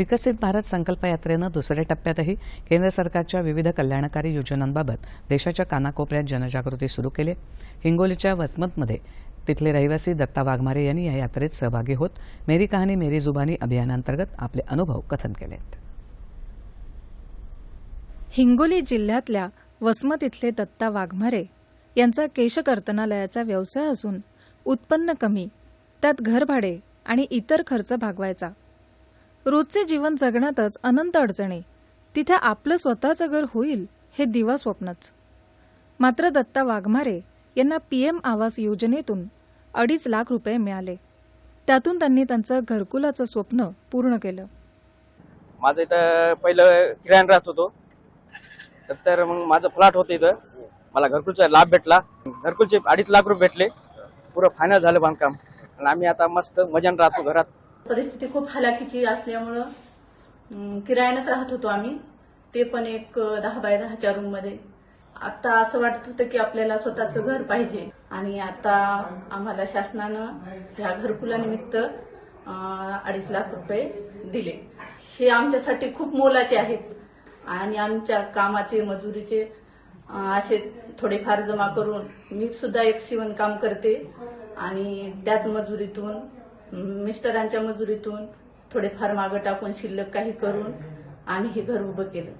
विकसित भारत संकल्प यात्रेनं दुसऱ्या टप्प्यातही केंद्र सरकारच्या विविध कल्याणकारी योजनांबाबत देशाच्या कानाकोपऱ्यात जनजागृती सुरू केली. हिंगोलीच्या वसमतमध्ये तिथले रहिवासी दत्ता वाघमारे यांनी या यात्रेत सहभागी होत मेरी कहाणी मेरी जुबानी अभियानांतर्गत आपले अनुभव कथन केले हिंगोली जिल्ह्यातल्या वसमत इथले दत्ता वाघमारे यांचा केशकर्तनालयाचा व्यवसाय असून उत्पन्न कमी त्यात घरभाडे आणि इतर खर्च भागवायचा. रोजचे जीवन जगण्यातच अनंत अडचणी. तिथे आपलं स्वतःचं घर होईल हे दिवा स्वप्नच. मात्र दत्ता वाघमारे यांना पीएम आवास योजनेतून अडीच लाख रुपये मिळाले. त्यातून त्यांनी त्यांचं घरकुलाचं स्वप्न पूर्ण केलं. माझं इथं पहिलं किराण राहत होतो. तर मग माझं फ्लॅट होतं इथं. मला घरकुलचा लाभ भेटला. घरकुलचे अडीच लाख रुपये भेटले. पुरं फायनल झालं बांधकाम. आणि आम्ही आता मस्त मजान राहतो घरात. परिस्थिती खूप हलाखीची असल्यामुळं किरायानंच राहत होतो आम्ही. ते पण एक दहा बाय दहाच्या रूममध्ये. आता असं वाटत होतं की आपल्याला स्वतःचं घर पाहिजे. आणि आता आम्हाला शासनानं ह्या घरकुलानिमित्त अडीच लाख रुपये दिले. हे आमच्यासाठी खूप मोलाचे आहेत. आणि आमच्या कामाचे मजुरीचे असे थोडेफार जमा करून मी सुद्धा एक शिवणकाम करते. आणि त्याच मजुरीतून मिस्टरांच्या मजुरीतून थोडेफार मागं टाकून शिल्लक काही करून आम्ही हे घर उभं केलं.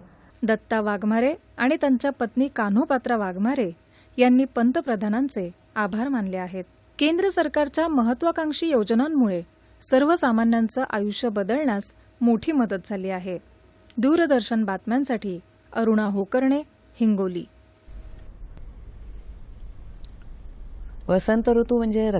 दत्ता वाघमारे आणि त्यांच्या पत्नी कान्होपात्रा वाघमारे यांनी पंतप्रधानांचे आभार मानले आहेत. केंद्र सरकारच्या महत्वाकांक्षी योजनांमुळे सर्वसामान्यांचं आयुष्य बदलण्यास मोठी मदत झाली आहे. दूरदर्शन बातम्यांसाठी अरुणा होकर्णे हिंगोली. वसंत ऋतू म्हणजे